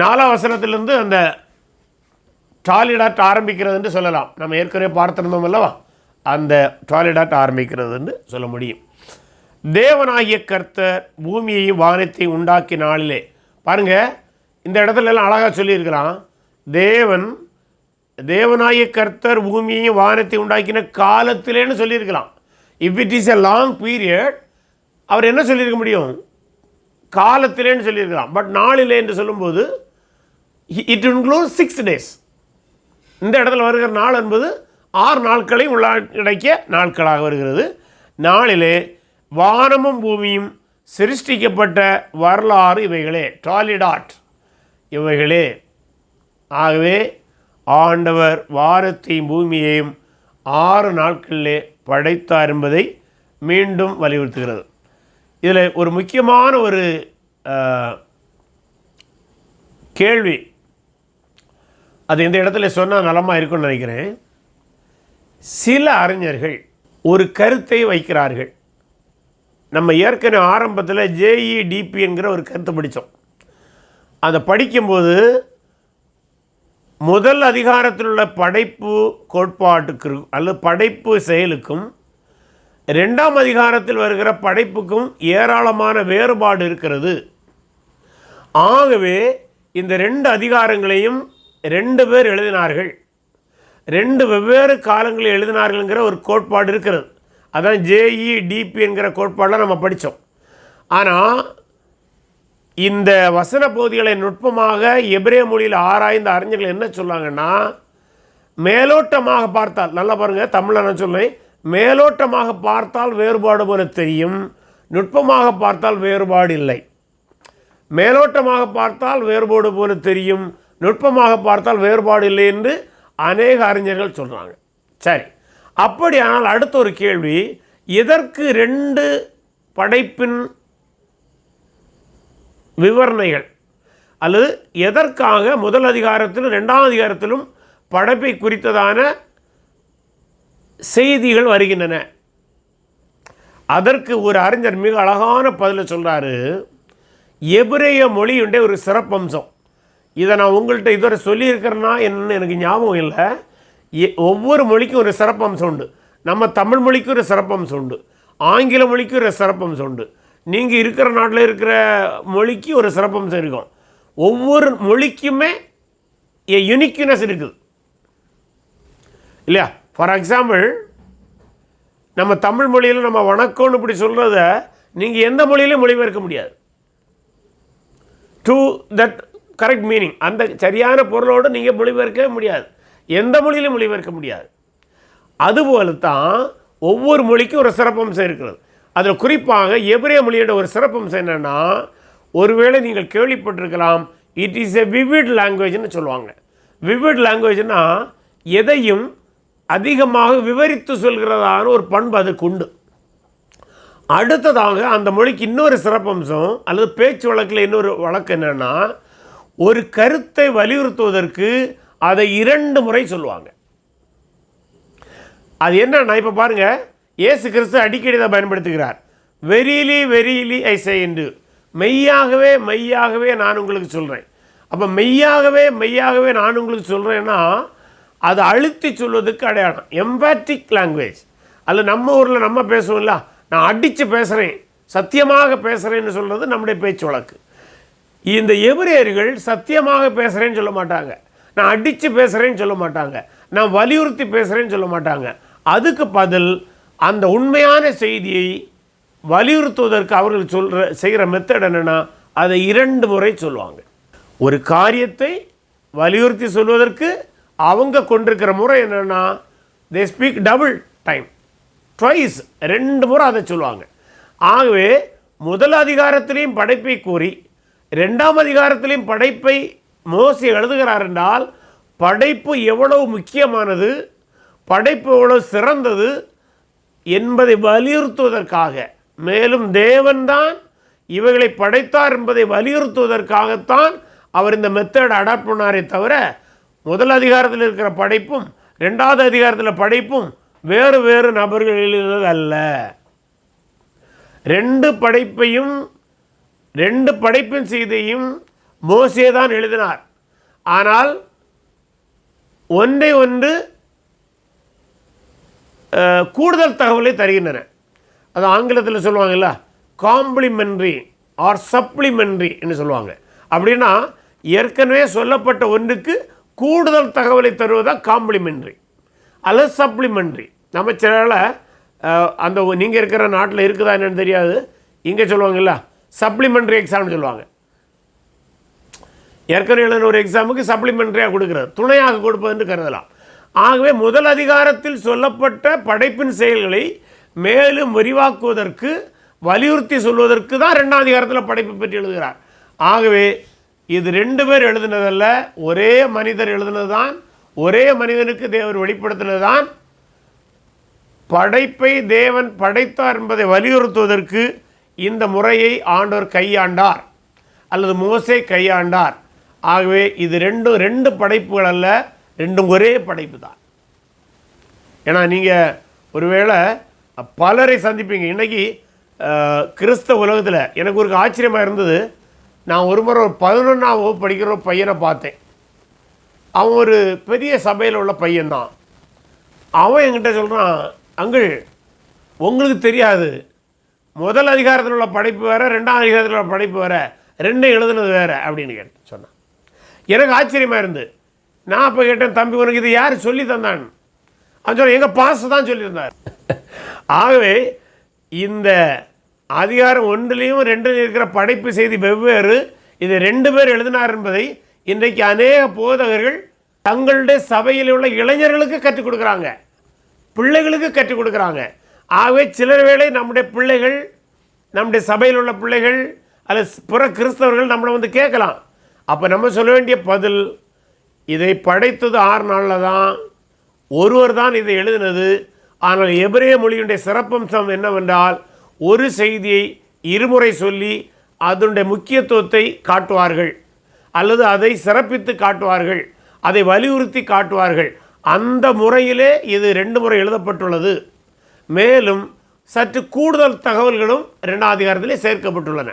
நாலாம் வசனத்திலிருந்து அந்த டாலிடாட் ஆரம்பிக்கிறதுன்னு சொல்லலாம். நம்ம ஏற்கனவே பார்த்திருந்தோம் அல்லவா? அந்த டாலிடாட் ஆரம்பிக்கிறதுன்னு சொல்ல முடியும். தேவனாகிய கர்த்தர் பூமியையும் வானத்தையும் உண்டாக்கிய நாளிலே பாருங்க இந்த இடத்துல எல்லாம் அழகாக சொல்லியிருக்கிறான். தேவன் தேவனாகிய கர்த்தர் பூமியையும் வானத்தையும் உண்டாக்கின காலத்திலேன்னு சொல்லியிருக்கலாம் if it is a long period அவர் என்ன சொல்லியிருக்க முடியும்? காலத்திலேன்னு சொல்லியிருக்கலாம் பட் நாளிலே என்று சொல்லும்போது இட் இன்க்ளூட் சிக்ஸ் டேஸ் இந்த இடத்துல வருகிற நாள் என்பது ஆறு நாட்களை உள்ளடக்கிய நாட்களாக வருகிறது. நாளிலே வானமும் பூமியும் சிருஷ்டிக்கப்பட்ட வரலாறு இவைகளே. டாலிடாட் இவைகளே. ஆகவே ஆண்டவர் வாரத்தையும் பூமியையும் ஆறு நாட்களிலே படைத்தார் என்பதை மீண்டும் வலியுறுத்துகிறது. இதில் ஒரு முக்கியமான ஒரு கேள்வி. அது இந்த இடத்துல சொன்னால் நலமாக இருக்கும்னு நினைக்கிறேன். சில அறிஞர்கள் ஒரு கருத்தை வைக்கிறார்கள். நம்ம ஏற்கனவே ஆரம்பத்தில் ஜேஇடிபி என்கிற ஒரு கருத்தை படித்தோம். அதை படிக்கும்போது முதல் அதிகாரத்தில் உள்ள படைப்பு கோட்பாட்டுக்கு அல்லது படைப்பு செயலுக்கும் ரெண்டாம் அதிகாரத்தில் வருகிற படைப்புக்கும் ஏராளமான வேறுபாடு இருக்கிறது. ஆகவே இந்த ரெண்டு அதிகாரங்களையும் ரெண்டு பேர் எழுதினார்கள். ரெண்டு வெவ்வேறு காலங்களில் எழுதினார்கள்ங்கிற ஒரு கோட்பாடு இருக்கிறது. அதான் ஜேஇ டிபி என்கிற கோட்பாடில் நம்ம படித்தோம். ஆனால் இந்த வசன பகுதிகளை நுட்பமாக எபிரே மொழியில் ஆராய்ந்த அறிஞர்கள் என்ன சொல்லாங்கன்னா மேலோட்டமாக பார்த்தால் நல்லா பாருங்கள் தமிழில் நான் சொல்றேன் மேலோட்டமாக பார்த்தால் வேறுபாடு போல தெரியும் நுட்பமாக பார்த்தால் வேறுபாடு இல்லை. மேலோட்டமாக பார்த்தால் வேறுபாடு போல தெரியும் நுட்பமாக பார்த்தால் வேறுபாடு இல்லை என்று அநேக அறிஞர்கள் சொல்கிறாங்க சரி அப்படியானால் அடுத்த ஒரு கேள்வி எதற்கு ரெண்டு படைப்பின் விவரணைகள் அல்லது எதற்காக முதல் அதிகாரத்திலும் ரெண்டாம் அதிகாரத்திலும் படைப்பை குறித்ததான செய்திகள் வருகின்றன. அதற்கு ஒரு அறிஞர் மிக அழகான பதிலை சொல்கிறாரு எபிரேய மொழியுடைய ஒரு சிறப்பம்சம். இதை நான் உங்கள்கிட்ட இதுவரை சொல்லியிருக்கிறேன்னா என்னன்னு எனக்கு ஞாபகம் இல்லை. எ- ஒவ்வொரு மொழிக்கும் ஒரு சிறப்பம்சம் உண்டு. நம்ம தமிழ் மொழிக்கு ஒரு சிறப்பம்சம் உண்டு. ஆங்கில மொழிக்கு ஒரு சிறப்பம்சம் உண்டு. நீங்கள் இருக்கிற நாட்டில் இருக்கிற மொழிக்கு ஒரு சிறப்பம்சம் இருக்கும். ஒவ்வொரு மொழிக்குமே யுனிக்னஸ் இருக்குது. இல்லையா? ஃபார் எக்ஸாம்பிள் நம்ம தமிழ் மொழியில் நம்ம வணக்கம்னு இப்படி சொல்கிறத நீங்கள் எந்த மொழியிலையும் மொழிபெயர்க்க முடியாது. டு தட் கரெக்ட் மீனிங் அந்த சரியான பொருளோடு நீங்கள் மொழிபெயர்க்கவே முடியாது. எந்த மொழியிலும் மொழிபெயர்க்க முடியாது. அதுபோல தான் ஒவ்வொரு மொழிக்கும் ஒரு சிறப்பம்சம் இருக்கிறது. அதில் குறிப்பாக எபிரே மொழியோட ஒரு சிறப்பம்சம் என்னென்னா ஒருவேளை நீங்கள் கேள்விப்பட்டிருக்கலாம் இட் இஸ் எ விவிட் லாங்குவேஜ்னு சொல்லுவாங்க. விவிட் லாங்குவேஜ்னால் எதையும் அதிகமாக விவரித்து சொல்கிறதான ஒரு பண்பு அதுக்கு உண்டு. அடுத்ததாக அந்த மொழிக்கு இன்னொரு சிறப்பம்சம் அல்லது பேச்சு வழக்கில் இன்னொரு வழக்கு என்னென்னா ஒரு கருத்தை வலியுறுத்துவதற்கு அதை இரண்டு முறை சொல்லுவாங்க. அது என்னன்னா இப்போ பாருங்கள் இயேசு கிறிஸ்து அடிக்கடி தான் பயன்படுத்துகிறார். வெறியிலி வெறியிலி ஐ என்று. மெய்யாகவே மெய்யாகவே நான் உங்களுக்கு சொல்கிறேன் அப்போ மெய்யாகவே மெய்யாகவே நான் உங்களுக்கு சொல்கிறேன்னா அது அழுத்தி சொல்வதுக்கு அடையாளம். எம்பாட்டிக் லாங்குவேஜ் அல்ல நம்ம ஊரில் நம்ம பேசுவோம்ல நான் அடித்து பேசுகிறேன் சத்தியமாக பேசுகிறேன்னு சொல்கிறது நம்முடைய பேச்சு வழக்கு. இந்த எபிரேயர்கள் சத்தியமாக பேசுகிறேன்னு சொல்ல மாட்டாங்க. நான் அடித்து பேசுகிறேன்னு சொல்ல மாட்டாங்க. நான் வலியுறுத்தி பேசுகிறேன்னு சொல்ல மாட்டாங்க. அதுக்கு பதில் அந்த உண்மையான செய்தியை வலியுறுத்துவதற்கு அவர்கள் சொல்கிற செய்கிற மெத்தட் என்னென்னா அதை இரண்டு முறை சொல்லுவாங்க. ஒரு காரியத்தை வலியுறுத்தி சொல்வதற்கு அவங்க கொண்டிருக்கிற முறை என்னென்னா they speak double time twice ரெண்டு முறை அதை சொல்லுவாங்க. ஆகவே முதல் அதிகாரத்திலையும் படைப்பை கூறி ரெண்டாம் அதிகாரத்திலையும் படைப்பை மோசி எழுதுகிறார் என்றால் படைப்பு எவ்வளவு முக்கியமானது படைப்பு எவ்வளவு சிறந்தது என்பதை வலியுறுத்துவதற்காக. மேலும் தேவன்தான் இவைகளை படைத்தார் என்பதை வலியுறுத்துவதற்காகத்தான் அவர் இந்த மெத்தட் அடாப்ட் பண்ணாரே தவிர முதல் அதிகாரத்தில் இருக்கிற படைப்பும் ரெண்டாவது அதிகாரத்தில் படைப்பும் வேறு வேறு நபர்கள் எழுதினது அல்ல ரெண்டு படைப்பையும் ரெண்டு படைப்பின் செய்தியும் மோசே தான் எழுதினார். ஆனால் ஒன்றை ஒன்று கூடுதல் தகவலை தருகின்றன. அது ஆங்கிலத்தில் சொல்லுவாங்கல்ல காம்ப்ளிமெண்ட்ரி ஆர் சப்ளிமெண்ட்ரி என்று சொல்லுவாங்க. அப்படின்னா ஏற்கனவே சொல்லப்பட்ட ஒன்றுக்கு கூடுதல் தகவலை தருவதாக காம்ப்ளிமெண்ட்ரி. அல்லது சப்ளிமெண்ட்ரி. நம்ம சில அந்த நீங்கள் இருக்கிற நாட்டில் இருக்குதா என்னென்னு தெரியாது. இங்கே சொல்லுவாங்கல்ல சப்ளிமெண்ட்ரி எக்ஸாம்னு சொல்லுவாங்க. ஏற்கனவே எழுதின ஒரு எக்ஸாமுக்கு சப்ளிமெண்ட்ரியாக கொடுக்குறது துணையாக கொடுப்பதுன்னு கருதலாம். ஆகவே முதல் அதிகாரத்தில் சொல்லப்பட்ட படைப்பின் செயல்களை மேலும் விரிவாக்குவதற்கு வலியுறுத்தி சொல்வதற்கு தான் ரெண்டாம் அதிகாரத்தில் படைப்பு பற்றி எழுதுகிறார். ஆகவே இது ரெண்டு பேர் எழுதினதல்ல ஒரே மனிதர் எழுதினது தான் ஒரே மனிதனுக்கு தேவர் வெளிப்படுத்தினது தான் படைப்பை தேவன் படைத்தார் என்பதை வலியுறுத்துவதற்கு இந்த முறையை ஆண்டவர் கையாண்டார் அல்லது மோசே கையாண்டார். ஆகவே இது ரெண்டும் ரெண்டு படைப்புகள் அல்ல ரெண்டும் ஒரே படைப்பு தான் ஏன்னா நீங்கள் ஒருவேளை பலரை சந்திப்பீங்க. இன்றைக்கி அஹ், கிறிஸ்தவ உலகத்தில் எனக்கு ஒரு ஆச்சரியமாக இருந்தது. நான் ஒரு முறை ஒரு பதினொன்றாம் வகுப்பு படிக்கிற ஒரு பையனை பார்த்தேன். அவன் ஒரு பெரிய சபையில் உள்ள பையன்தான். அவன் என்கிட்ட சொல்கிறான் அங்கிள் உங்களுக்கு தெரியாது. முதல் அதிகாரத்தில் உள்ள படைப்பு வேறு ரெண்டாம் அதிகாரத்தில் உள்ள படைப்பு வேறு ரெண்டும் எழுதுனது வேறு அப்படின்னு கேட்டேன் சொன்னான். எனக்கு ஆச்சரியமாக இருந்து நான் அப்போ கேட்டேன் தம்பி உனக்கு இது யார் சொல்லி தந்தான்? அவன் சொன்னான் எங்கள் பாச தான் சொல்லியிருந்தார் ஆகவே இந்த அதிகாரம் ஒன்றிலையும் ரெண்டில் இருக்கிற படைப்பு செய்தி வெவ்வேறு. இது ரெண்டு பேர் எழுதினார் என்பதை இன்றைக்கு அநேக போதகர்கள் தங்களுடைய சபையில் உள்ள இளைஞர்களுக்கு கற்றுக் கொடுக்குறாங்க. பிள்ளைகளுக்கு கற்றுக் கொடுக்குறாங்க. ஆகவே சிலர் வேளை நம்முடைய பிள்ளைகள் நம்முடைய சபையில் உள்ள பிள்ளைகள் அல்லது புற கிறிஸ்தவர்கள் நம்மளை வந்து கேட்கலாம். அப்போ நம்ம சொல்ல வேண்டிய பதில் இதை படைத்தது ஆறு நாளில் தான். ஒருவர் தான் இதை எழுதினது. ஆனால் எபிரேய மொழியுடைய சிறப்பம்சம் என்னவென்றால் ஒரு செய்தியை இருமுறை சொல்லி அதனுடைய முக்கியத்துவத்தை காட்டுவார்கள். அல்லது அதை சிறப்பித்து காட்டுவார்கள். அதை வலியுறுத்தி காட்டுவார்கள். அந்த முறையிலே இது ரெண்டு முறை எழுதப்பட்டுள்ளது. மேலும் சற்று கூடுதல் தகவல்களும் ரெண்டாம் அதிகாரத்திலே சேர்க்கப்பட்டுள்ளன.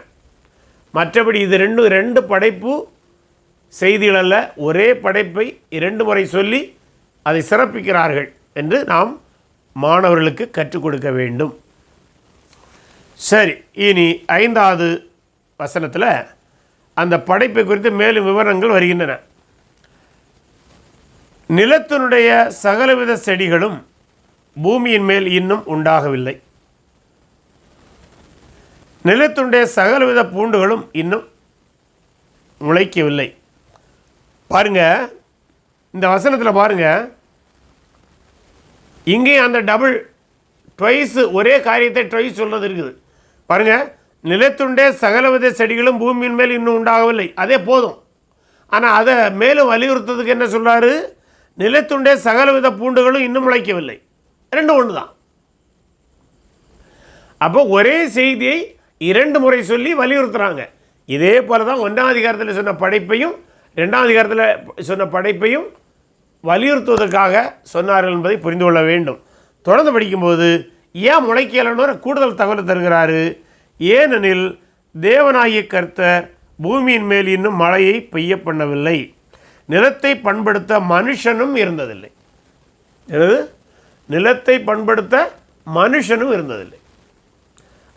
மற்றபடி இது ரெண்டு ரெண்டு படைப்பு செய்திகள் அல்ல. ஒரே படைப்பை இரண்டு முறை சொல்லி அதை சிறப்பிக்கிறார்கள் என்று நாம் மாணவர்களுக்கு கற்றுக் கொடுக்க வேண்டும். சரி இனி ஐந்தாவது வசனத்தில் அந்த படைப்பை குறித்து மேலும் விவரங்கள் வருகின்றன. நிலத்தினுடைய சகலவித செடிகளும் பூமியின் மேல் இன்னும் உண்டாகவில்லை. நிலத்தினுடைய சகலவித பூண்டுகளும் இன்னும் முளைக்கவில்லை. பாருங்க இந்த வசனத்தில் பாருங்க இங்கேயும் அந்த டபுள் ட்வைஸு ஒரே காரியத்தை ட்வைஸ் சொல்கிறது இருக்குது. பாருங்க நிலத்துண்டே சகலவித செடிகளும் பூமியின் மேல் இன்னும் உண்டாகவில்லை. அதே போதும். ஆனால் அதை மேலும் வலியுறுத்துறதுக்கு என்ன சொல்றாரு? நிலத்துண்டே சகலவித பூண்டுகளும் இன்னும் முளைக்கவில்லை. ரெண்டும் ஒன்று தான் அப்போ ஒரே செய்தியை இரண்டு முறை சொல்லி வலியுறுத்துறாங்க. இதே போல தான் ஒன்றாம் அதிகாரத்தில் சொன்ன படைப்பையும் ரெண்டாம் அதிகாரத்தில் சொன்ன படைப்பையும் வலியுறுத்துவதற்காக சொன்னார்கள் என்பதை புரிந்து கொள்ள வேண்டும். தொடர்ந்து படிக்கும்போது ஏன் முளைக்கலன்னு கூடுதல் தகவல் தருகிறாரு. ஏனெனில் தேவனாகிய கர்த்தர் பூமியின் மேல் இன்னும் மழையை பெய்ய பண்ணவில்லை. நிலத்தை பண்படுத்த மனுஷனும் இருந்ததில்லை. என்னது? நிலத்தை பண்படுத்த மனுஷனும் இருந்ததில்லை.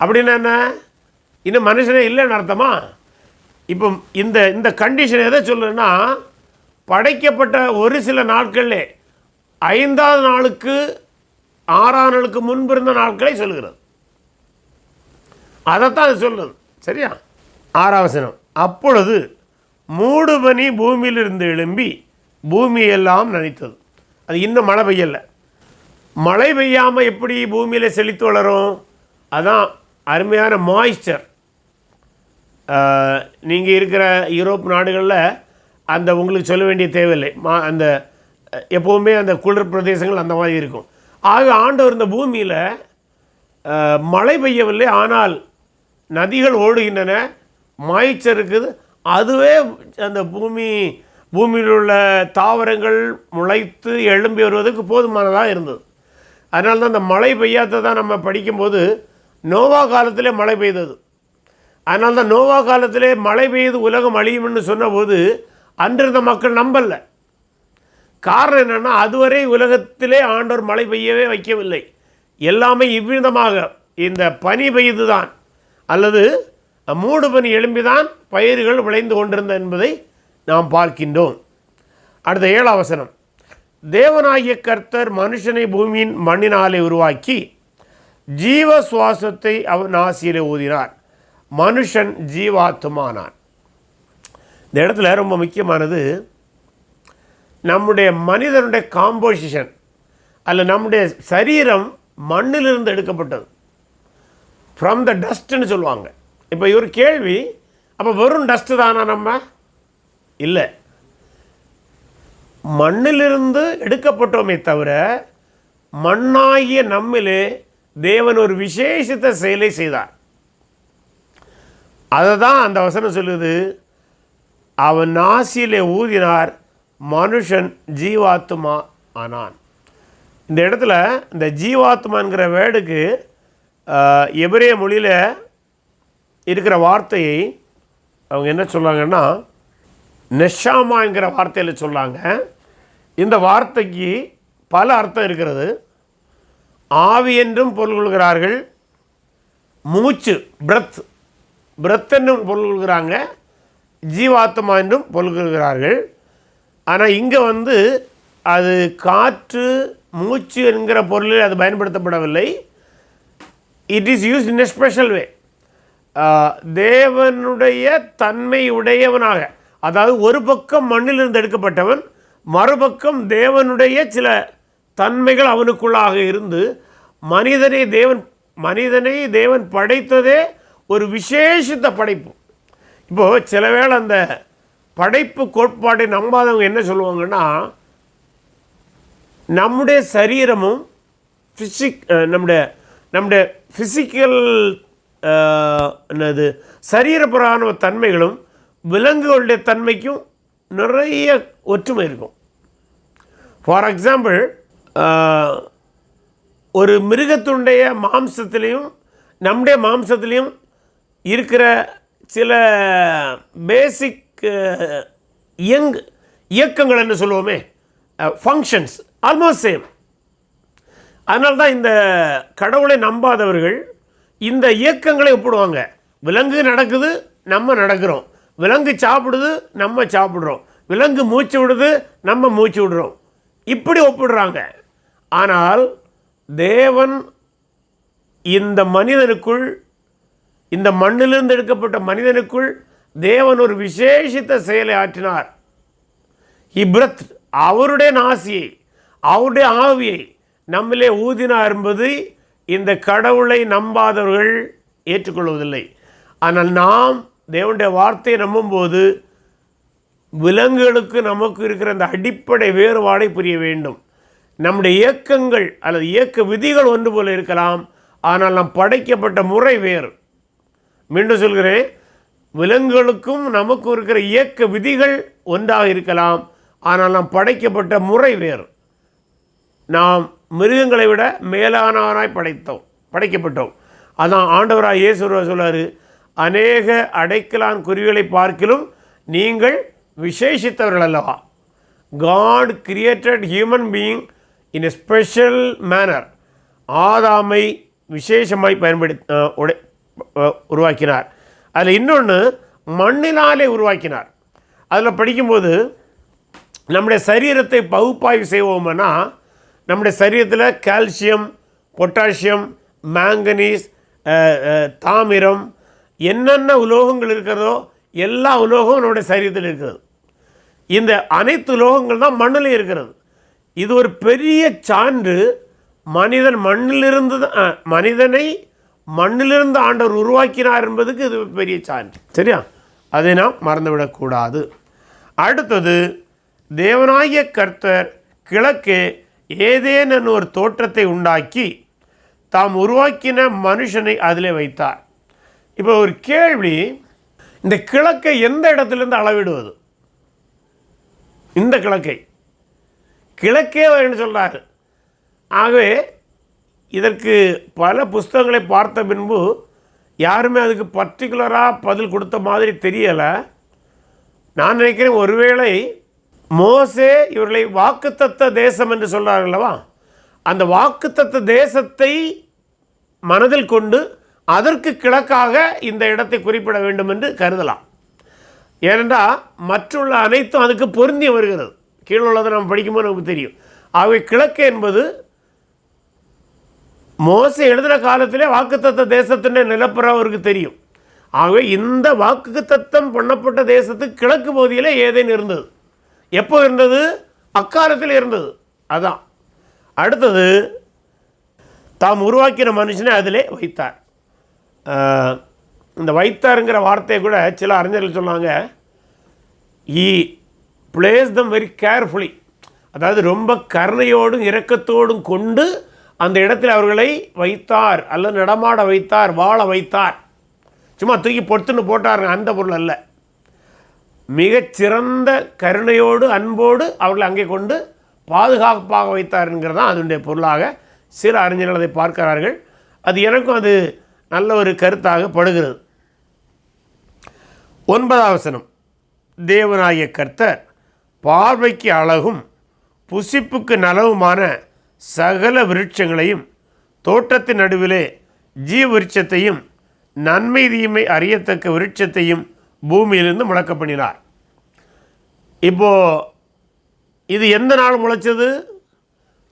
அப்படின்னா என்ன? இன்னும் மனுஷனே இல்லைன்னு அர்த்தமா? இப்போ இந்த இந்த கண்டிஷன் எதை சொல்லுன்னா படைக்கப்பட்ட ஒரு சில நாட்களில் ஐந்தாவது நாளுக்கு ஆறாம் நாளுக்கு முன்பு இருந்த நாட்களை சொல்லுகிறது. அதைத்தான் அது சொல்லுது. சரியா? ஆறாவசனம் அப்பொழுது மூடுபனி பூமியிலிருந்து எழும்பி பூமியெல்லாம் நனைத்தது. அது இன்னும் மழை பெய்யலை. மழை பெய்யாமல் எப்படி பூமியில் செழித்து வளரும்? அதான் அருமையான மாய்ஸ்சர் நீங்கள் இருக்கிற யூரோப் நாடுகளில் அந்த உங்களுக்கு சொல்ல வேண்டிய தேவையில்லை. மா அந்த எப்போவுமே அந்த குளிர் பிரதேசங்கள் அந்த மாதிரி இருக்கும். ஆக ஆண்டவர் இந்த பூமியில் மழை பெய்யவில்லை ஆனால் நதிகள் ஓடுகின்றன மாய்ச்சல் இருக்குது. அதுவே அந்த பூமி பூமியில் உள்ள தாவரங்கள் முளைத்து எழும்பி வருவதற்கு போதுமானதாக இருந்தது. அதனால தான் அந்த மழை பெய்யாததான் நம்ம படிக்கும்போது நோவா காலத்திலே மழை பெய்தது. அதனால தான் நோவா காலத்திலே மழை பெய்து உலகம் அழியும்னு சொன்னபோது அன்றிருந்த மக்கள் நம்பலை. காரணம் என்னென்னா அதுவரை உலகத்திலே ஆண்டவர் மழை பெய்யவே வைக்கவில்லை. எல்லாமே இவ்விதமாக இந்த பனி பெய்து தான் அல்லது மூடு பனி எழும்பிதான் பயிர்கள் விளைந்து கொண்டிருந்த என்பதை நாம் பார்க்கின்றோம். அடுத்த ஏழாம் வசனம். தேவனாகிய கர்த்தர் மனுஷனை பூமியின் மண்ணினாலே உருவாக்கி ஜீவ சுவாசத்தை அவன் நாசியிலே ஊதினார். மனுஷன் ஜீவாத்துமானான் இந்த இடத்துல ரொம்ப முக்கியமானது நம்முடைய மனிதனுடைய காம்போசிஷன் அல்ல நம்முடைய சரீரம் மண்ணிலிருந்து எடுக்கப்பட்டது. ஃப்ரம் த டஸ்ட்னு சொல்லுவாங்க. இப்போ இவர் கேள்வி அப்போ வெறும் டஸ்ட்டு தானா நம்ம? இல்லை. மண்ணிலிருந்து எடுக்கப்பட்டோமே தவிர மண்ணாகிய நம்மிலே தேவன் ஒரு விசேஷித்த செயலை செய்தார். அதை தான் அந்த வசனம் சொல்லுது. அவன் நாசியிலே ஊதினார் மனுஷன் ஜீவாத்மா ஆனான். இந்த இடத்துல இந்த ஜீவாத்மாங்கிற வேர்டுக்கு எபிரே மொழியில் இருக்கிற வார்த்தையை அவங்க என்ன சொல்கிறாங்கன்னா நெஷாமாங்கிற வார்த்தையில் சொல்கிறாங்க இந்த வார்த்தைக்கு பல அர்த்தம் இருக்கிறது. ஆவி என்றும் பொருள் கொள்கிறார்கள். மூச்சு பிரத் பிரத் என்றும் பொருள் கொள்கிறாங்க. ஜீவாத்மா என்றும் பொருள் கொள்கிறார்கள். ஆனால் இங்கே வந்து அது காற்று மூச்சு என்கிற பொருளில் அது பயன்படுத்தப்படவில்லை. It is use in a special way தேவனுடைய தன்மை உடையவனாக அதாவது ஒரு பக்கம் மண்ணிலிருந்து எடுக்கப்பட்டவன் மறுபக்கம் தேவனுடைய சில தன்மைகள் அவனுக்குள்ளாக இருந்து மனிதனை தேவன் மனிதனை தேவன் படைத்ததே ஒரு விசேஷித்த படைப்பு. இப்போது சில வேளை அந்த படைப்பு கோட்பாட்டை நம்பாதவங்க என்ன சொல்லுவாங்கன்னா நம்முடைய சரீரமும் ஃபிசிக் நம்முடைய நம்முடைய ஃபிசிக்கல் என்னது சரீரப்புறான தன்மைகளும் விலங்குகளுடைய தன்மைக்கும் நிறைய ஒற்றுமை இருக்கும். ஃபார் எக்ஸாம்பிள் ஒரு மிருகத்துடைய மாம்சத்துலேயும் நம்முடைய மாம்சத்துலேயும் இருக்கிற சில பேசிக் இயங் இயக்கங்கள் என்ன சொல்லுவோமே. ஃபங்க்ஷன்ஸ் ஆல்மோஸ்ட் சேம் அதனால தான் இந்த கடவுளை நம்பாதவர்கள் இந்த இயக்கங்களை ஒப்பிடுவாங்க. விலங்கு நடக்குது நம்ம நடக்கிறோம். விலங்கு சாப்பிடுது நம்ம சாப்பிட்றோம். விலங்கு மூச்சு விடுது நம்ம மூச்சு விடுறோம். இப்படி ஒப்பிடுறாங்க. ஆனால் தேவன் இந்த மனிதனுக்குள் இந்த மண்ணிலிருந்து எடுக்கப்பட்ட மனிதனுக்குள் தேவன் ஒரு விசேஷித்த செயலை ஆற்றினார். இப்ரத் அவருடைய நாசியை அவருடைய ஆவியை நம்மிலே ஊதினார் என்பது இந்த கடவுளை நம்பாதவர்கள் ஏற்றுக்கொள்வதில்லை. ஆனால் நாம் தேவனுடைய வார்த்தையை நம்பும்போது விலங்குகளுக்கு நமக்கு இருக்கிற அந்த அடிப்படை வேறுபாடை புரிய வேண்டும். நம்முடைய இயக்கங்கள் அல்லது இயக்க விதிகள் ஒன்று போல இருக்கலாம். ஆனால் நாம் படைக்கப்பட்ட முறை வேறு. மீண்டும் சொல்கிறேன். விலங்குகளுக்கும் நமக்கு இருக்கிற இயக்க விதிகள் ஒன்றாக இருக்கலாம். ஆனால் நாம் படைக்கப்பட்ட முறை வேறு. நாம் மிருகங்களை விட மேலானவனாய் படைத்தோம் படைக்கப்பட்டோம். அதான் ஆண்டவராக இயேசுவர் சொல்லார் அநேக அடைக்கலான் குருவிகளை பார்க்கிலும் நீங்கள் விசேஷித்தவர்கள் அல்லவா? God created human being in a special manner ஆதாமை விசேஷமாய் பயன்படுத்தி உடை உருவாக்கினார். அதில் இன்னொன்று மண்ணினாலே உருவாக்கினார். அதில் படிக்கும்போது நம்முடைய சரீரத்தை பகுப்பாய்வு செய்வோம்னா நம்முடைய சரீரத்தில் கால்சியம் பொட்டாசியம் மேங்கனீஸ் தாமிரம் என்னென்ன உலோகங்கள் இருக்கிறதோ எல்லா உலோகமும் நம்முடைய சரீரத்தில் இருக்கிறது. இந்த அனைத்து உலோகங்கள் தான் மண்ணில் இருக்கிறது. இது ஒரு பெரிய சான்று. மனிதன் மண்ணிலிருந்து மனிதனை மண்ணிலிருந்து ஆண்டவர் உருவாக்கினார் என்பதுக்கு இது பெரிய சான்று சரியா? அதை நாம் மறந்துவிடக்கூடாது. அடுத்தது தேவனாகிய கர்த்தர் கிழக்கே ஏதேன் ஒரு தோற்றத்தை உண்டாக்கி தாம் உருவாக்கின மனுஷனை அதிலே வைத்தார். இப்போ ஒரு கேள்வி இந்த கிழக்கை எந்த இடத்துலேருந்து அளவிடுவது? இந்த கிழக்கை. கிழக்கே என்று சொல்கிறாரு ஆகவே இதற்கு பல புஸ்தகங்களை பார்த்த பின்பு யாருமே அதுக்கு பர்டிகுலராக பதில் கொடுத்த மாதிரி தெரியலை. நான் நினைக்கிறேன் ஒருவேளை மோசே இவர்களை வாக்குத்தத்த தேசம் என்று சொல்கிறார் அல்லவா? அந்த வாக்குத்தத்த தேசத்தை மனதில் கொண்டு அதற்கு கிழக்காக இந்த இடத்தை குறிப்பிட வேண்டும் என்று கருதலாம். ஏனென்றால் மற்றுள்ள அனைத்தும் அதுக்கு பொருந்தி வருகிறது. கீழே உள்ளதை நம்ம படிக்கும்போது நமக்கு தெரியும். ஆகவே கிழக்கு என்பது மோச எழுதுகிற காலத்திலே வாக்குத்தத்த தேசத்தின் நிலப்பரம் அவருக்கு தெரியும். ஆகவே இந்த வாக்குத்தத்தம் பண்ணப்பட்ட தேசத்துக்கு கிழக்கு பகுதியில் ஏதேன் இருந்தது. எப்போ இருந்தது? அக்காலத்தில் இருந்தது. அதான். அடுத்தது தாம் உருவாக்கின மனுஷனை அதிலே வைத்தார். இந்த வைத்தாருங்கிற வார்த்தையை கூட சில அறிஞர்கள் சொன்னாங்க. He placed them very carefully அதாவது ரொம்ப கருணையோடும் இரக்கத்தோடும் கொண்டு அந்த இடத்தில் அவர்களை வைத்தார் அல்லது நடமாட வைத்தார் வாழ வைத்தார். சும்மா தூக்கி பொத்துன்னு போட்டாருங்க அந்த பொருள் அல்ல. மிகச்சிறந்த கருணையோடு அன்போடு அவர்களை அங்கே கொண்டு பாதுகாப்பாக வைத்தாருங்கிறது தான் அதனுடைய பொருளாக சில அறிஞர்கள் அதை பார்க்கிறார்கள். அது எனக்கும் அது நல்ல ஒரு கருத்தாக படுகிறது. ஒன்பதாம் வசனம். தேவனாகிய கர்த்தர் பார்வைக்கு அழகும் புசிப்புக்கு நலவுமான சகல விருட்சங்களையும் தோட்டத்தின் நடுவிலே ஜீவ விருட்சத்தையும் நன்மை தீமை அறியத்தக்க விருட்சத்தையும் பூமியிலிருந்து முழக்க பண்ணினார் இப்போ இது எந்த நாள் முளைச்சது?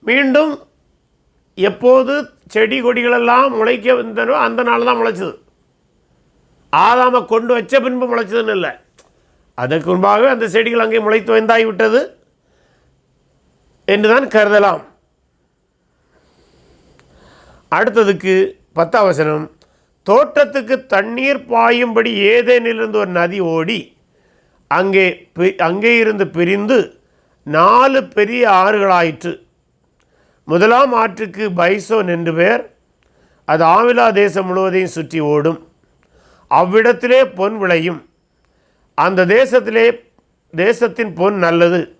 மீண்டும் எப்போது செடி கொடிகளெல்லாம் முளைக்க வந்தனோ அந்த நாள் தான் முளைச்சது. ஆதாம கொண்டு வச்ச பின்பு முளைச்சதுன்னு இல்லை. அதற்கு முன்பாகவே அந்த செடிகள் அங்கே முளைத்து வந்தாகிவிட்டது என்றுதான் கருதலாம். அடுத்ததுக்கு பத்தாம் வசனம் தோட்டத்துக்கு தண்ணீர் பாயும்படி ஏதேனிலிருந்து ஒரு நதி ஓடி அங்கே பி- அங்கே இருந்து பிரிந்து நாலு பெரிய ஆறுகளாயிற்று. முதலாம் ஆற்றுக்கு பைசோன் என்று பெயர். அது ஆவிலா தேசம் முழுவதையும் சுற்றி ஓடும். அவ்விடத்திலே பொன் விளையும். அந்த தேசத்திலே தேசத்தின் பொன் நல்லது.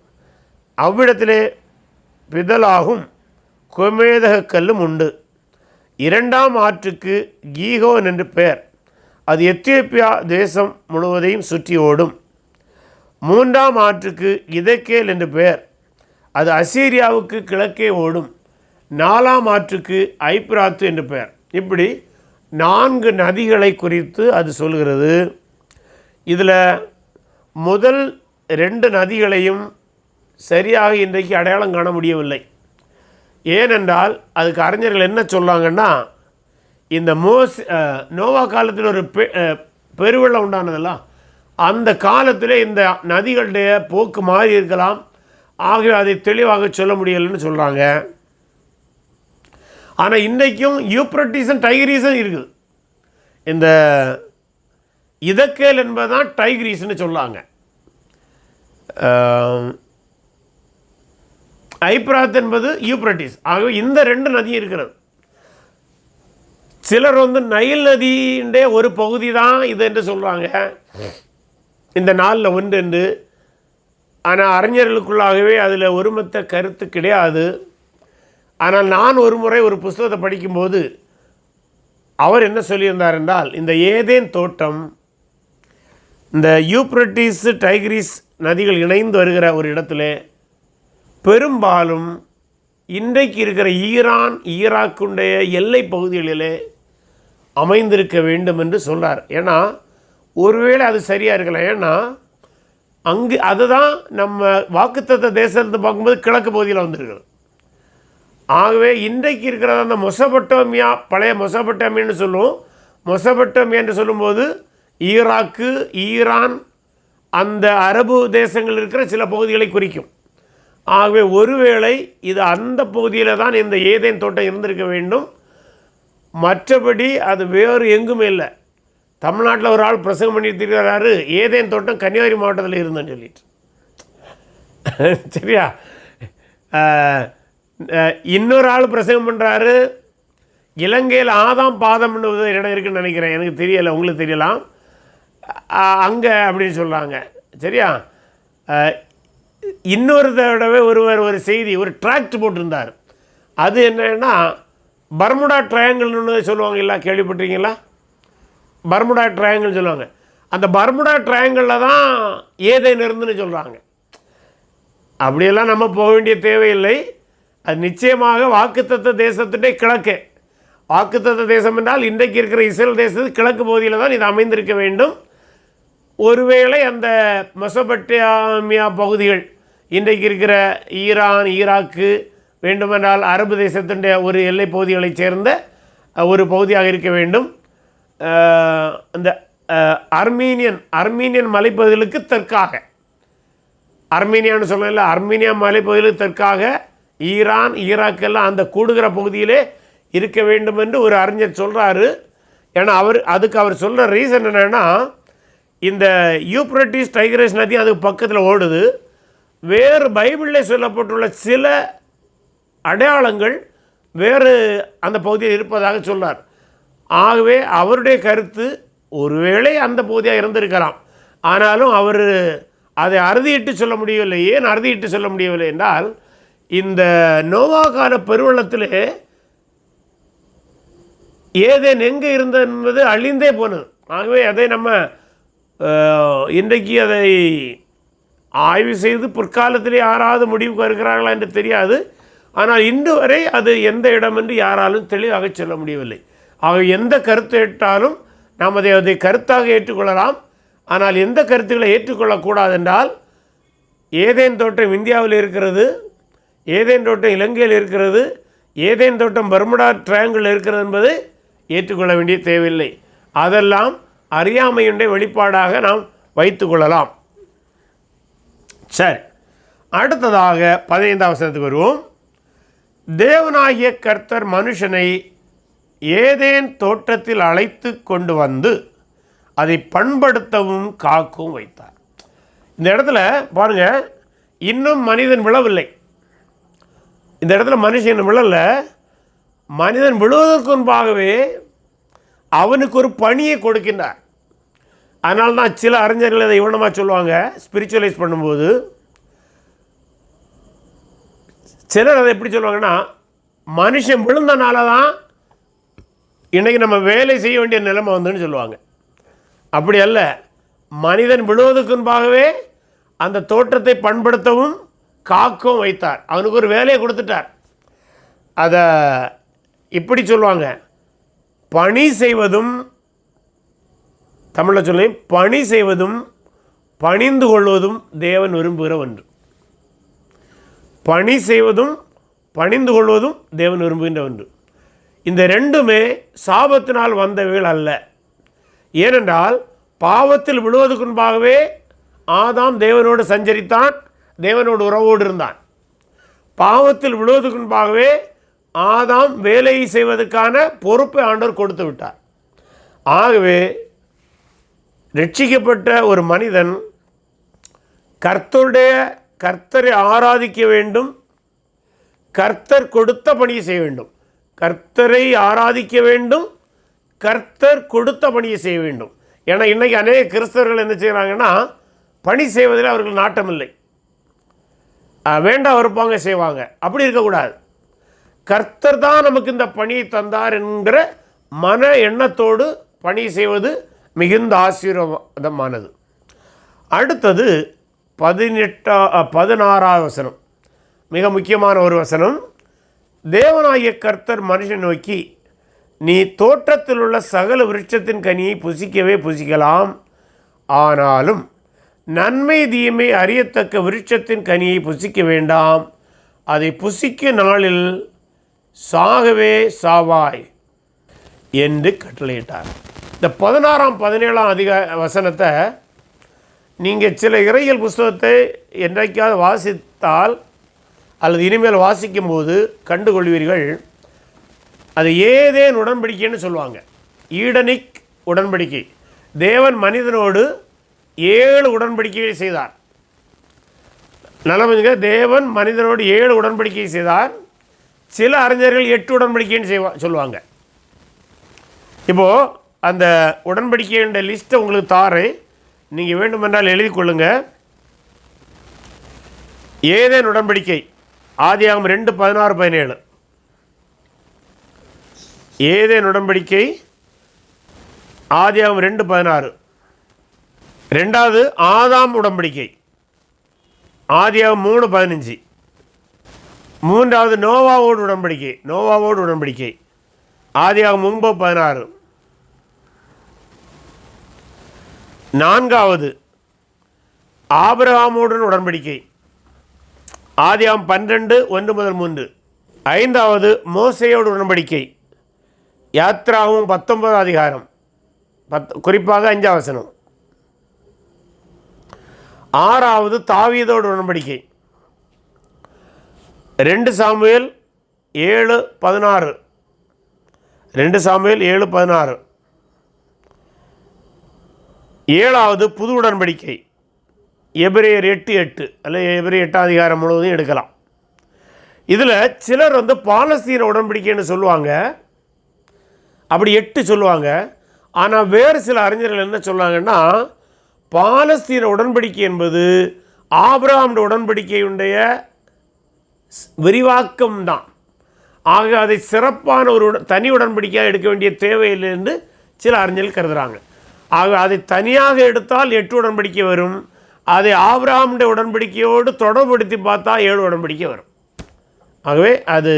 அவ்விடத்திலே பிதலாகும் குமேதக கல்லும் உண்டு. இரண்டாம் ஆற்றுக்கு கீகோன் என்று பெயர். அது எத்தியோப்பியா தேசம் முழுவதையும் சுற்றி ஓடும். மூன்றாம் ஆற்றுக்கு இதக்கேல் என்று பெயர். அது அசீரியாவுக்கு கிழக்கே ஓடும். நாலாம் ஆற்றுக்கு ஐப்ராத்து என்று பெயர். இப்படி நான்கு நதிகளை குறித்து அது சொல்கிறது. இதில் முதல் ரெண்டு நதிகளையும் சரியாக இன்றைக்கு அடையாளம் காண முடியவில்லை. ஏனென்றால் அதுக்கு அறிஞர்கள் என்ன சொல்கிறாங்கன்னா இந்த மோஸ் நோவா காலத்தில் ஒரு பெ பெருவெள்ளம் உண்டானதெல்லாம் அந்த காலத்தில் இந்த நதிகளுடைய போக்கு மாறி இருக்கலாம். ஆகவே அதை தெளிவாக சொல்ல முடியலைன்னு சொல்கிறாங்க ஆனால் இன்றைக்கும் யூப்ரட்டிஸும் டைகிரீஸும் இருக்குது. இந்த இதக்கேல் என்பதுதான் டைக்ரீஸ்னு சொல்லாங்க ஐப்ராத் என்பது யூப்ரட்டிஸ். ஆகவே இந்த ரெண்டு நதியும் இருக்கிறது. சிலர் வந்து நைல் நதியின்டே ஒரு பகுதி தான் இது என்று சொல்கிறாங்க இந்த நாளில் ஒன்று என்று. ஆனால் அறிஞர்களுக்குள்ளாகவே அதில் ஒருமித்த கருத்து கிடையாது. ஆனால் நான் ஒரு முறை ஒரு புஸ்தகத்தை படிக்கும்போது அவர் என்ன சொல்லியிருந்தார் என்றால் இந்த ஏதேன் தோட்டம் இந்த யூப்ரட்டிஸ் டைக்ரிஸ் நதிகள் இணைந்து வருகிற ஒரு இடத்துல பெரும்பாலும் இன்றைக்கு இருக்கிற ஈரான் ஈராக்குடைய எல்லை பகுதிகளிலே அமைந்திருக்க வேண்டும் என்று சொல்கிறார் ஏன்னா ஒருவேளை அது சரியாக இருக்கலாம். ஏன்னா அங்கு அதுதான் நம்ம வாக்குத்தத்த தேசத்தை பார்க்கும்போது கிழக்கு பகுதியில் வந்திருக்கிறது ஆகவே இன்றைக்கு இருக்கிற அந்த மொசபட்டோமியா பழைய மொசபட்டோமியான்னு சொல்லுவோம் மொசபட்டோமியா என்று சொல்லும்போது ஈராக்கு ஈரான் அந்த அரபு தேசங்கள் இருக்கிற சில பகுதிகளை குறிக்கும். ஆகவே ஒருவேளை இது அந்த பகுதியில் தான் இந்த ஏதேன் தோட்டம் இருந்திருக்க வேண்டும். மற்றபடி அது வேறு எங்குமே இல்லை. தமிழ்நாட்டில் ஒரு ஆள் பிரசங்கம் பண்ணியிருக்கிறாரு ஏதேன் தோட்டம் கன்னியாகுமரி மாவட்டத்தில் இருந்தேன்னு சொல்லிட்டு. சரியா? இன்னொரு ஆள் பிரசங்கம் பண்ணுறாரு இலங்கையில் ஆதாம் பாதம்னு இடம் இருக்குன்னு நினைக்கிறேன். எனக்கு தெரியலை உங்களுக்கு தெரியலாம். அங்கே அப்படின்னு சொல்கிறாங்க சரியா? இன்னொரு தடவை ஒருவர் ஒரு செய்தி ஒரு ட்ராக்ட் போட்டிருந்தார். அது என்னன்னா பர்முடா ட்ரையாங்கிள்னு சொல்லுவாங்க இல்லை கேள்விப்பட்டிருக்கீங்களா? பர்முடா ட்ரையாங்கிள் சொல்லுவாங்க. அந்த பர்முடா ட்ரையாங்கிளில் தான் ஏதேன் இருந்துன்னு சொல்கிறாங்க அப்படியெல்லாம் நம்ம போக வேண்டிய தேவையில்லை. அது நிச்சயமாக வாக்குத்தத்த தேசத்துடைய கிழக்கு. வாக்குத்தத்த தேசம் என்றால் இன்றைக்கு இருக்கிற இஸ்ரேல் தேசத்து கிழக்கு பகுதியில் தான் இது அமைந்திருக்க வேண்டும். ஒருவேளை அந்த மொசபட்டியாமியா பகுதிகள் இன்றைக்கு இருக்கிற ஈரான் ஈராக்கு வேண்டுமென்றால் அரபு தேசத்தினுடைய ஒரு எல்லை பகுதிகளைச் சேர்ந்த ஒரு பகுதியாக இருக்க வேண்டும். அந்த இந்த அர்மீனியன் அர்மீனியன் மலைப்பகுதிகளுக்கு தெற்காக. அர்மீனியான்னு சொல்லல அர்மீனியா மலைப்பகுதிகளுக்கு தெற்காக ஈரான் ஈராக் எல்லாம் அந்த கூடுகிற பகுதியிலே இருக்க வேண்டும் என்று ஒரு அறிஞர் சொல்கிறாரு ஏன்னா அவர் அதுக்கு அவர் சொல்கிற ரீசன் என்னென்னா இந்த யூப்ரட்டிஸ் டைகரஸ் நதி அதுக்கு பக்கத்தில் ஓடுது. வேறு பைபிளில் சொல்லப்பட்டுள்ள சில அடையாளங்கள் வேறு அந்த பகுதியில் இருப்பதாக சொன்னார் ஆகவே அவருடைய கருத்து ஒருவேளை அந்த பகுதியாக இருந்திருக்கலாம். ஆனாலும் அவர் அதை அறுதியிட்டு சொல்ல முடியவில்லை. ஏன் அறுதியிட்டு சொல்ல முடியவில்லை என்றால் இந்த நோவா கால பெருவெள்ளத்திலே ஏதேன் எங்கே இருந்தது என்பது அழிந்தே போனது. ஆகவே அதை நம்ம இன்றைக்கு அதை ஆய்வு செய்து பிற்காலத்திலே யாராவது முடிவுக்கு வருகிறார்களா என்று தெரியாது. ஆனால் இன்று வரை அது எந்த இடம் என்று யாராலும் தெளிவாக சொல்ல முடியவில்லை. ஆக எந்த கருத்து ஏற்றாலும் நாம் அதை அதை கருத்தாக ஏற்றுக்கொள்ளலாம். ஆனால் எந்த கருத்துக்களை ஏற்றுக்கொள்ளக்கூடாது என்றால் ஏதேன் தோட்டம் இந்தியாவில் இருக்கிறது ஏதேன் தோட்டம் இலங்கையில் இருக்கிறது ஏதேன் தோட்டம் பர்முடா ட்ரையாங்கிள் இருக்கிறது என்பது ஏற்றுக்கொள்ள வேண்டிய தேவையில்லை. அதெல்லாம் அறியாமையுடைய வெளிப்பாடாக நாம் வைத்துக்கொள்ளலாம் சரி. அடுத்ததாக பதினைந்தாம் வசனத்துக்கு வருவோம். தேவனாகிய கர்த்தர் மனுஷனை ஏதேன் தோட்டத்தில் அழைத்து கொண்டு வந்து அதை பண்படுத்தவும் காக்கவும் வைத்தார். இந்த இடத்துல பாருங்க இன்னும் மனிதன் விழவில்லை. இந்த இடத்துல மனுஷன் விழல. மனிதன் விழுவதற்கு முன்பாகவே அவனுக்கு ஒரு பணியை கொடுக்கின்றார். அதனால தான் சில அறிஞர்கள் இதை இவனமாக சொல்லுவாங்க ஸ்பிரிச்சுவலைஸ் பண்ணும்போது. சிலர் அதை எப்படி சொல்லுவாங்கன்னா மனுஷன் விழுந்தனால தான் இன்றைக்கி நம்ம வேலை செய்ய வேண்டிய நிலைமை வந்துன்னு சொல்லுவாங்க. அப்படி அல்ல மனிதன் விழுவதற்கு முன்பாகவே அந்த தோற்றத்தை பண்படுத்தவும் காக்கவும் வைத்தார். அவனுக்கு ஒரு வேலையை கொடுத்துட்டார். அதை இப்படி சொல்லுவாங்க பணி செய்வதும் தமிழில் சொல்லி பணி செய்வதும் பணிந்து கொள்வதும் தேவன் விரும்புகிற ஒன்று. பணி செய்வதும் பணிந்து கொள்வதும் தேவன் விரும்புகின்ற ஒன்று. இந்த ரெண்டுமே சாபத்தினால் வந்தவைகள் அல்ல. ஏனென்றால் பாவத்தில் விழுவதற்கு முன்பாகவே ஆதாம் தேவனோடு சஞ்சரித்தான் தேவனோடு உறவோடு இருந்தான். பாவத்தில் விழுவதற்கு முன்பாகவே ஆதாம் வேலையை செய்வதற்கான பொறுப்பை ஆண்டவர் கொடுத்து விட்டார். ஆகவே ரட்சிக்கப்பட்ட ஒரு மனிதன் கர்த்தருடைய கர்த்தரை ஆராதிக்க வேண்டும். கர்த்தர் கொடுத்த பணியை செய்ய வேண்டும். கர்த்தரை ஆராதிக்க வேண்டும். கர்த்தர் கொடுத்த பணியை செய்ய வேண்டும். ஏன்னா இன்றைக்கி அநேக கிறிஸ்தவர்கள் என்ன செய்கிறாங்கன்னா பணி செய்வதில் அவர்கள் நாட்டம் இல்லை வேண்டாம் இருப்பாங்க செய்வாங்க. அப்படி இருக்கக்கூடாது. கர்த்தர் தான் நமக்கு இந்த பணியை தந்தார் என்கிற மன எண்ணத்தோடு பணி செய்வது மிகுந்த ஆசீர்வாதமானது. அடுத்தது பதினெட்டா பதினாறாவது வசனம். மிக முக்கியமான ஒரு வசனம். தேவனாகிய கர்த்தர் மனுஷன் நோக்கி நீ தோட்டத்தில் உள்ள சகல விருட்சத்தின் கனியை புசிக்கவே புசிக்கலாம். ஆனாலும் நன்மை தீமை அறியத்தக்க விருட்சத்தின் கனியை புசிக்க வேண்டாம். அதை புசிக்க நாளில் சாகவே சாவாய் என்று கட்டளையிட்டார். இந்த பதினாறாம் பதினேழாம் அதிக வசனத்தை நீங்கள் சில இறையியல் புஸ்தகத்தை என்றைக்காவது வாசித்தால் அல்லது இனிமேல் வாசிக்கும்போது கண்டுகொள்வீர்கள். அது ஏதேன் உடன்படிக்கைன்னு சொல்லுவாங்க. ஈடனிக் உடன்படிக்கை. தேவன் மனிதனோடு ஏழு உடன்படிக்கைகளை செய்தார். நல்லவங்க தேவன் மனிதனோடு ஏழு உடன்படிக்கை செய்தார். சில அறிஞர்கள் எட்டு உடன்படிக்கைன்னு செய்வா சொல்லுவாங்க. இப்போது அந்த உடன்படிக்கையோட லிஸ்ட்டை உங்களுக்கு தாரேன் நீங்கள் வேண்டுமென்றால் எழுதி கொள்ளுங்க. ஏதேன் உடன்படிக்கை? ஆதியாகம் ரெண்டு பதினாறு பதினேழு. ஏதேன் உடன்படிக்கை? ஆதியாகம் ரெண்டு பதினாறு. ரெண்டாவது ஆதாம் உடன்படிக்கை. ஆதியாகம் மூணு பதினஞ்சு. மூன்றாவது நோவாவோடு உடன்படிக்கை. நோவாவோடு உடன்படிக்கை. ஆதியாகம் ஒன்பது பதினாறு. நான்காவது ஆபிரகாமுடன் உடன்படிக்கை. ஆதியாம் பன்னிரெண்டு ஒன்று முதல் மூன்று. ஐந்தாவது மோசையோடு உடன்படிக்கை. யாத்ராவும் பத்தொன்பது அதிகாரம். பத் குறிப்பாக அஞ்சாம் வசனம். ஆறாவது தாவீதோடு உடன்படிக்கை. ரெண்டு சாமுவேல் ஏழு பதினாறு. ரெண்டு சாமுவேல் ஏழு பதினாறு. ஏழாவது புது உடன்படிக்கை. எபிரேயர் எட்டு எட்டு அல்ல எபிரேயர் எட்டாம் அதிகாரம் முழுவதும் எடுக்கலாம். இதில் சிலர் வந்து பாலஸ்தீன உடன்படிக்கைன்னு சொல்லுவாங்க. அப்படி எட்டு சொல்லுவாங்க. ஆனால் வேறு சில அறிஞர்கள் என்ன சொல்லுவாங்கன்னா பாலஸ்தீன உடன்படிக்கை என்பது ஆபிரகாம் உடன்படிக்கையுடைய விரிவாக்கம் தான். ஆக அதை சிறப்பான ஒரு தனி உடன்படிக்கையாக எடுக்க வேண்டிய தேவையில்லை என்று சில அறிஞர்கள் கருதுகிறாங்க ஆக அதை தனியாக எடுத்தால் எட்டு உடன்படிக்கை வரும். அதை ஆபிரகாமுடைய உடன்படிக்கையோடு தொடர்படுத்தி பார்த்தா ஏழு உடன்படிக்கை வரும். ஆகவே அது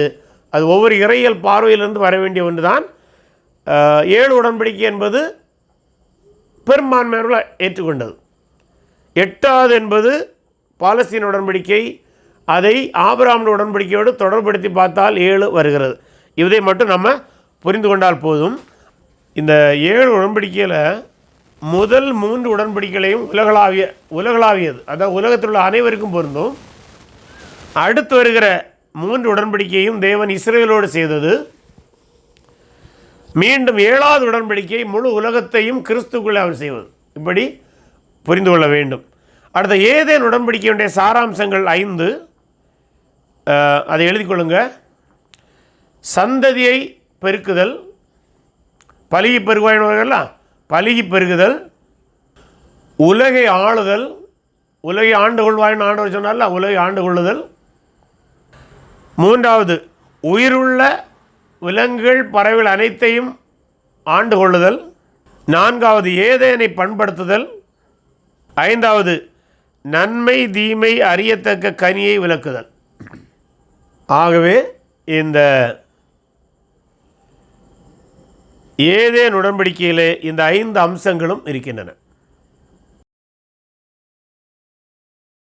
அது ஒவ்வொரு இறையியல் பார்வையிலிருந்து வர வேண்டிய ஒன்று தான் ஏழு உடன்படிக்கை என்பது பெரும்பான்மையர்கள் ஏற்றுக்கொண்டது. எட்டாவது என்பது பாலஸ்தீன் உடன்படிக்கை. அதை ஆபிரகாம் உடன்படிக்கையோடு தொடர்படுத்தி பார்த்தால் ஏழு வருகிறது. இதை மட்டும் நம்ம புரிந்து கொண்டால் போதும். இந்த ஏழு உடன்படிக்கையில் முதல் மூன்று உடன்படிக்கைகளையும் உலகளாவிய உலகளாவியது. அதாவது உலகத்தில் உள்ள அனைவருக்கும் பொருந்தும். அடுத்து வருகிற மூன்று உடன்படிக்கையும் தேவன் இஸ்ரேலோடு செய்தது. மீண்டும் ஏழாவது உடன்படிக்கை முழு உலகத்தையும் கிறிஸ்துக்குள்ளே அவர் செய்வது. இப்படி புரிந்து கொள்ள வேண்டும். அடுத்த ஏதேன் உடன்படிக்கையுடைய சாராம்சங்கள் ஐந்து. அதை எழுதி கொள்ளுங்க. சந்ததியை பெருக்குதல் பழகி பெருகுவாயினவர்கள்லாம் பலுகி பெருகுதல் உலகை ஆளுதல் உலகை ஆண்டு கொள்வாயின்னு ஆண்டவர் சொன்னார்ல உலகை ஆண்டு கொள்ளுதல். மூன்றாவது உயிருள்ள விலங்குகள் பறவைகள் அனைத்தையும் ஆண்டு கொள்ளுதல். நான்காவது ஏதேனை பண்படுத்துதல். ஐந்தாவது நன்மை தீமை அறியத்தக்க கனியை விளக்குதல். ஆகவே இந்த ஏதேன் உடன்படிக்கையிலே இந்த ஐந்து அம்சங்களும் இருக்கின்றன.